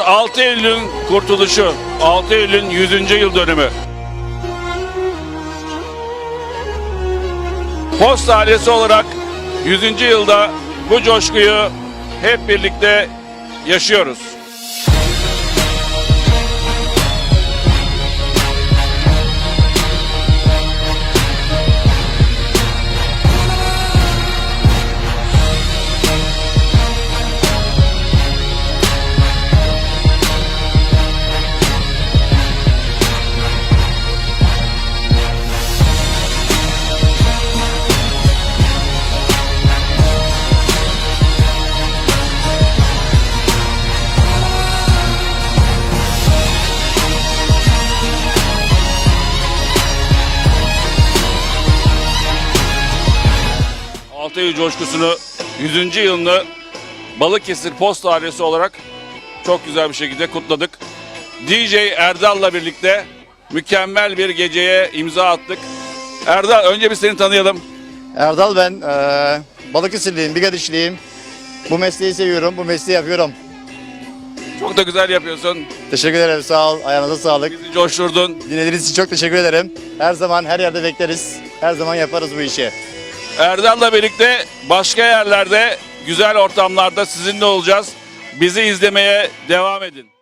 6 Eylül'ün kurtuluşu, 6 Eylül'ün 100. yıl dönümü. Post ailesi olarak 100. yılda bu coşkuyu hep birlikte yaşıyoruz. Eylül coşkusunu 100. yılını Balıkesir Post ailesi olarak çok güzel bir şekilde kutladık. DJ Erdal'la birlikte mükemmel bir geceye imza attık. Erdal önce bir seni tanıyalım. Erdal ben, eee Balıkesirliyim, Bigadişliyim. Bu mesleği seviyorum, bu mesleği yapıyorum. Çok da güzel yapıyorsun. Teşekkür ederim, sağ ol, ayağınıza sağlık. Bizi coşturdun. Dinlediğiniz için çok teşekkür ederim. Her zaman, her yerde bekleriz. Her zaman yaparız bu işi. Erdal'la birlikte başka yerlerde, güzel ortamlarda sizinle olacağız. Bizi izlemeye devam edin.